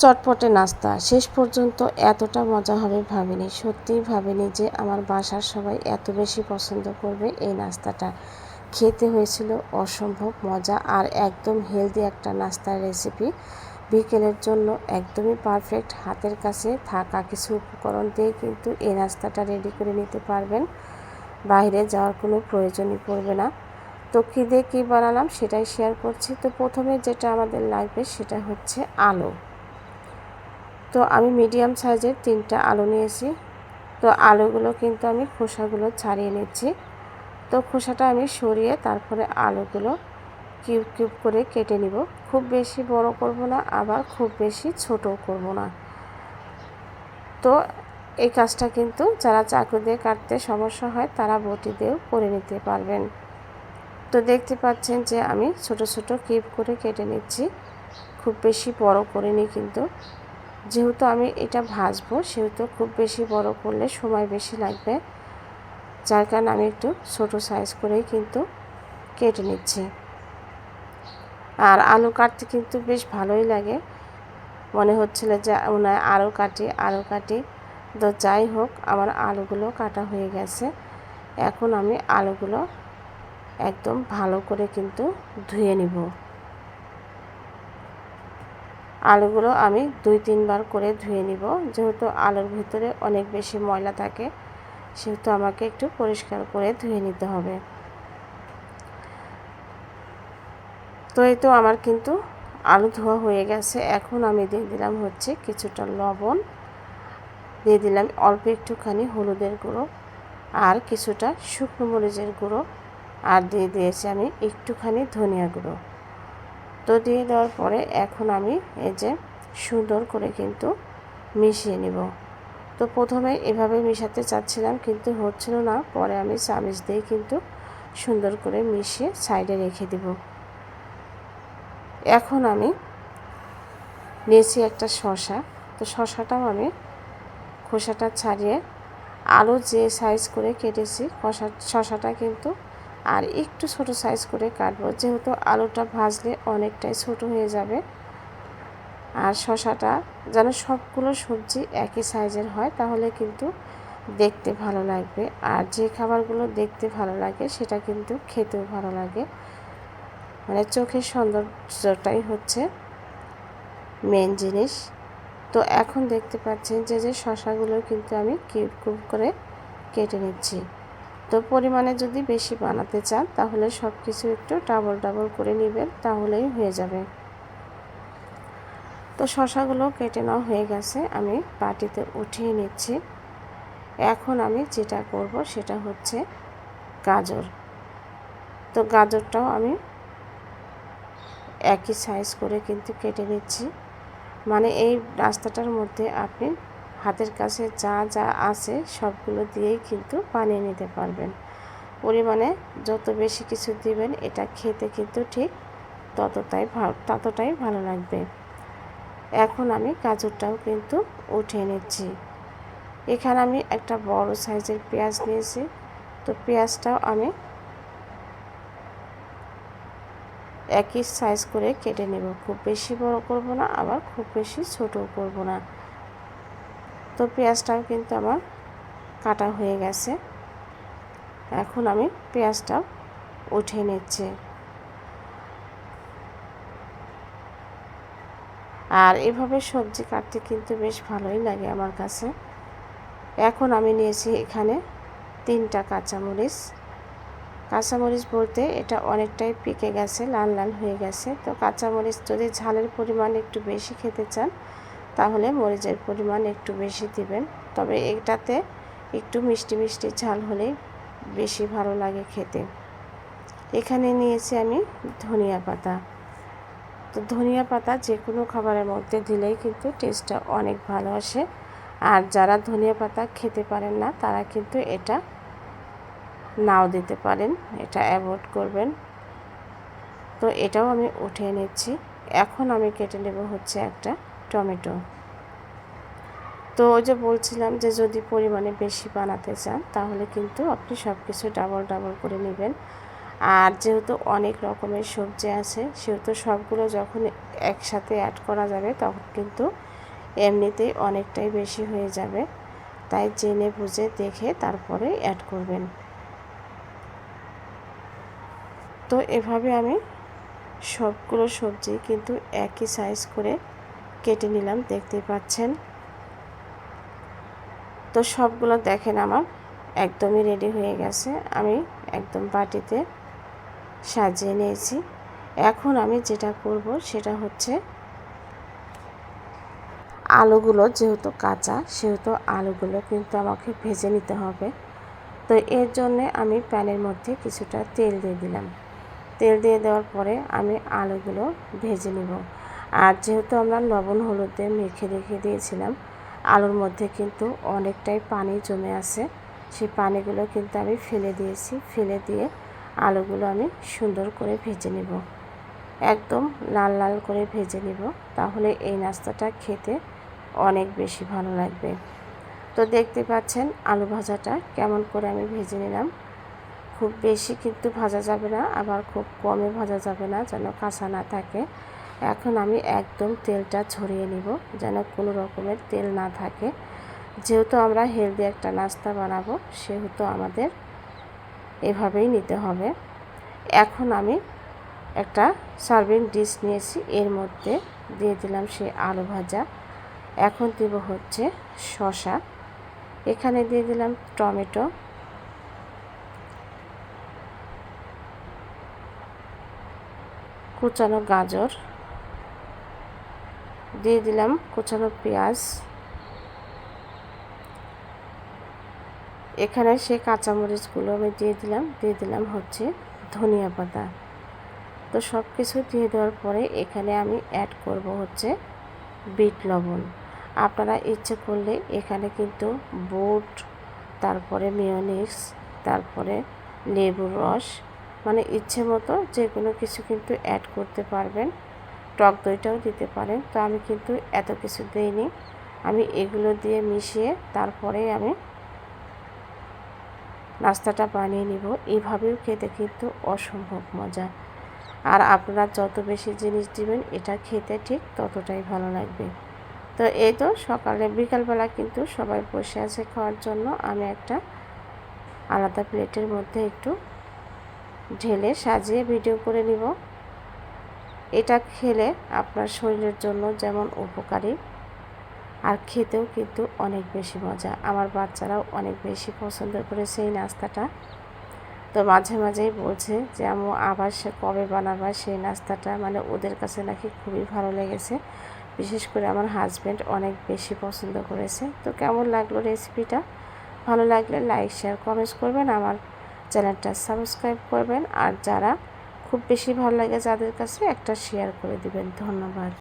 চটপটে নাস্তা। শেষ পর্যন্ত এতটা মজা হবে ভাবিনি। সত্যিই ভাবিনি যে আমার বাসার সবাই এত বেশি পছন্দ করবে এই নাস্তাটা। খেতে হয়েছিল অসম্ভব মজা আর একদম হেলদি একটা নাস্তার রেসিপি। বিকেলের জন্য একদমই পারফেক্ট, হাতের কাছে থাকা কিছু উপকরণ দিয়ে কিন্তু এই নাস্তাটা রেডি করে নিতে পারবেন। বাইরে যাওয়ার কোনো প্রয়োজনই পড়বে না। তো কী দিয়ে কী বানালাম সেটাই শেয়ার করছি। তো প্রথমে যেটা আমাদের লাগবে সেটা হচ্ছে আলু। তো আমি মিডিয়াম সাইজের তিনটা আলু নিয়েছি। তো আলুগুলো কিন্তু আমি খোসাগুলো ছাড়িয়ে নিচ্ছি। তো খোসাটা আমি সরিয়ে তারপরে আলুগুলো কিউব কিউব করে কেটে নিব। খুব বেশি বড় করব না, আবার খুব বেশি ছোট করব না। তো এই কাজটা কিন্তু যারা চাকু দিয়ে কাটতে সমস্যা হয়, তারা বটি দিয়েও করে নিতে পারবেন। তো দেখতে পাচ্ছেন যে আমি ছোট ছোট কিউব করে কেটে নিচ্ছি। খুব বেশি বড় করিনি কিন্তু। যেহেতু আমি এটা ভাজবো, সেহেতু খুব বেশি বড় করলে সময় বেশি লাগবে। যার কারণে আমি একটু ছোটো সাইজ করেই কিন্তু কেটে নিচ্ছি। আর আলু কাটতে কিন্তু বেশ ভালোই লাগে। মনে হচ্ছিল যে ওনায় আরও কাটি আরও কাটি। তো যাই হোক, আমার আলুগুলো কাটা হয়ে গেছে। এখন আমি আলুগুলো একদম ভালো করে কিন্তু ধুয়ে নিব। আলুগুলো আমি দুই, তিনবার করে ধুয়ে নিব। যেহেতু আলুর ভিতরে অনেক বেশি ময়লা থাকে, সেহেতু আমাকে একটু পরিষ্কার করে ধুয়ে নিতে হবে। তো এই তো আমার কিন্তু আলু ধোয়া হয়ে গেছে। এখন আমি দিয়ে দিলাম হচ্ছে কিছুটা লবণ। দিয়ে দিলাম অল্প একটুখানি হলুদের গুঁড়ো আর কিছুটা শুকনো মরিচের গুঁড়ো। আর দিয়ে দিয়েছি আমি একটুখানি ধনিয়া গুঁড়ো। তো দিয়ে দেওয়ার পরে এখন আমি এই যে সুন্দর করে কিন্তু মিশিয়ে নিব। তো প্রথমে এভাবে মিশাতে চাচ্ছিলাম কিন্তু হচ্ছিল না। পরে আমি চামিচ দিয়ে কিন্তু সুন্দর করে মিশিয়ে সাইডে রেখে দিব। এখন আমি নিয়েছি একটা শশা তো শশাটাও আমি খোসাটা ছাড়িয়ে আলু যে সাইজ করে কেটেছি শশাটা কিন্তু আর একটু ছোট সাইজ করে কাটবো। যেহেতু আলুটা ভাজলে অনেকটাই ছোট হয়ে যাবে। আর শশাটা যেন সবগুলো সবজি একই সাইজের হয়, তাহলে কিন্তু দেখতে ভালো লাগবে। আর যে খাবারগুলো দেখতে ভালো লাগে, সেটা কিন্তু খেতেও ভালো লাগে। মানে চোখের সৌন্দর্যটাই হচ্ছে মেন জিনিস। তো এখন দেখতে পাচ্ছেন যে যে শশাগুলো কিন্তু আমি কিউব কিউব করে কেটে নিচ্ছি। পরিমাণে যদি বেশি বানাতে চান, তাহলে সব কিছু একটু ডাবল ডাবল করে নেবেন, তাহলেই হয়ে যাবে। তো শশাগুলো কেটে নেওয়া হয়ে গেছে, আমি বাটিতে উঠিয়ে নিচ্ছি। এখন আমি যেটা করব সেটা হচ্ছে গাজর। তো গাজরটাও আমি একই সাইজ করে কিন্তু কেটে নিচ্ছি। মানে এই রাস্তাটার মধ্যে আপনি হাতের কাছে যা যা আছে সবগুলো দিয়েই কিন্তু বানিয়ে নিতে পারবেন। পরিমাণে যত বেশি কিছু দিবেন, এটা খেতে কিন্তু ঠিক ততটাই ভালো ততটাই ভালো লাগবে। এখন আমি গাজরটাও কিন্তু উঠিয়ে নিচ্ছি। এখানে আমি একটা বড় সাইজের পেঁয়াজ নিয়েছি। তো পেঁয়াজটাও আমি একই সাইজ করে কেটে নেব। খুব বেশি বড় করব না, আবার খুব বেশি ছোটও করব না। তো পেঁয়াজটাও কিন্তু আমার কাটা হয়ে গেছে। এখন আমি পেঁয়াজটাও উঠিয়ে নিচ্ছি। আর এভাবে সবজি কাটতে কিন্তু বেশ ভালোই লাগে আমার কাছে। এখন আমি নিয়েছি এখানে তিনটা কাঁচামরিচ। কাঁচামরিচ বলতে এটা অনেকটাই পেকে গেছে, লাল লাল হয়ে গেছে। তো কাঁচামরিচ যদি ঝালের পরিমাণ একটু বেশি খেতে চান তাহলে মরিচের পরিমাণ একটু বেশি দিবেন। তবে এটাতে একটু মিষ্টি মিষ্টি ঝাল হলেই বেশি ভালো লাগে খেতে। এখানে নিয়েছি আমি ধনিয়া পাতা। তো ধনিয়া পাতা যে কোনো খাবারের মধ্যে দিলেই কিন্তু টেস্টটা অনেক ভালো আসে। আর যারা ধনিয়া পাতা খেতে পারেন না, তারা কিন্তু এটা নাও দিতে পারেন, এটা অ্যাভয়েড করবেন। তো এটাও আমি উঠিয়ে নিচ্ছি। এখন আমি কেটে নেব হচ্ছে একটা টমেটো। তো ওই যে বলছিলাম যে যদি পরিমাণে বেশি বানাতে চান, তাহলে কিন্তু আপনি সব কিছু ডাবল ডাবল করে নেবেন। আর যেহেতু অনেক রকমের সবজি আছে, সেহেতু সবগুলো যখন একসাথে অ্যাড করা যাবে, তখন কিন্তু এমনিতেই অনেকটাই বেশি হয়ে যাবে। তাই জেনে বুঝে দেখে তারপরে অ্যাড করবেন। তো এভাবে আমি সবগুলো সবজি কিন্তু একই সাইজ করে কেটে নিলাম, দেখতেই পাচ্ছেন। তো সবগুলো দেখেন আমার, একদমই রেডি হয়ে গেছে। আমি একদম বাটিতে সাজিয়ে নিয়েছি। এখন আমি যেটা করব সেটা হচ্ছে, আলুগুলো যেহেতু কাঁচা, সেহেতু আলুগুলো কিন্তু আমাকে ভেজে নিতে হবে। তো এর জন্যে আমি প্যানের মধ্যে কিছুটা তেল দিয়ে দিলাম। তেল দিয়ে দেওয়ার পরে আমি আলুগুলো ভেজে নিব। আর যেহেতু আমরা লবণ, হলুদ মেখে রেখে দিয়েছিলাম, আলুর মধ্যে কিন্তু অনেকটাই পানি জমে আছে। সেই পানিগুলো কিন্তু আমি ফেলে দিয়েছি। ফেলে দিয়ে আলুগুলো আমি সুন্দর করে ভেজে নেব। একদম লাল লাল করে ভেজে নিব। তাহলে এই নাস্তাটা খেতে অনেক বেশি ভালো লাগবে। তো দেখতে পাচ্ছেন আলু ভাজাটা কেমন করে আমি ভেজে নিলাম। খুব বেশি কিন্তু ভাজা যাবে না, আবার খুব কমে ভাজা যাবে না, যেন কাঁচা না থাকে। এখন আমি একদম তেলটা ছড়িয়ে নিব, যেন কোনো রকমের তেল না থাকে। যেহেতু আমরা হেলদি একটা নাস্তা বানাবো, সেহেতু আমাদের এভাবেই নিতে হবে। এখন আমি একটা সার্ভিং ডিশ নিয়েছি, এর মধ্যে দিয়ে দিলাম সে আলু ভাজা। এখন দিব হচ্ছে শশা এখানে দিয়ে দিলাম টমেটো। কুচানো গাজর। দিয়ে দিলাম কুচানো পেঁয়াজ। এখানে সেই কাঁচামরিচগুলো আমি দিয়ে দিলাম দিয়ে দিলাম হচ্ছে ধনিয়া পাতা। তো সব কিছু দিয়ে দেওয়ার পরে এখানে আমি অ্যাড করব হচ্ছে বিট লবণ। আপনারা ইচ্ছে করলে এখানে কিন্তু বুট, তারপরে মেয়নিক্স তারপরে লেবুর রস মানে ইচ্ছে মতো যে কোনো কিছু কিন্তু অ্যাড করতে পারবেন। টক দইটাও দিতে পারেন। তো আমি কিন্তু এত কিছু দিইনি। আমি এগুলো দিয়ে মিশিয়ে তারপরে আমি নাস্তাটা বানিয়ে নিব। এইভাবেও খেতে কিন্তু অসম্ভব মজা। আর আপনারা যত বেশি জিনিস দিবেন, এটা খেতে ঠিক ততটাই ভালো লাগবে। তো এই তো সকালে, বিকালবেলা কিন্তু সবাই বসে আছে খাওয়ার জন্য। আমি একটা আলাদা প্লেটের মধ্যে একটু ঢেলে সাজিয়ে ভিডিও করে নিব। এটা খেলে আপনার শরীরের জন্য যেমন উপকারী আর খেতেও কিন্তু অনেক বেশি মজা। আমার বাচ্চারাও অনেক বেশি পছন্দ করেছে এই নাস্তাটা। তো মাঝে মাঝেই বলছে যে আমি আবার সে কবে বানাবা? সেই নাস্তাটা মানে ওদের কাছে নাকি খুবই ভালো লেগেছে। বিশেষ করে আমার হাজব্যান্ড অনেক বেশি পছন্দ করেছে। তো কেমন লাগল রেসিপিটা ভালো লাগলে লাইক শেয়ার কমেন্টস করবেন। আমার চ্যানেলটা সাবস্ক্রাইব করবেন। আর যারা খুব বেশি ভালো লাগে যাদের কাছে একটা শেয়ার করে দিবেন। ধন্যবাদ।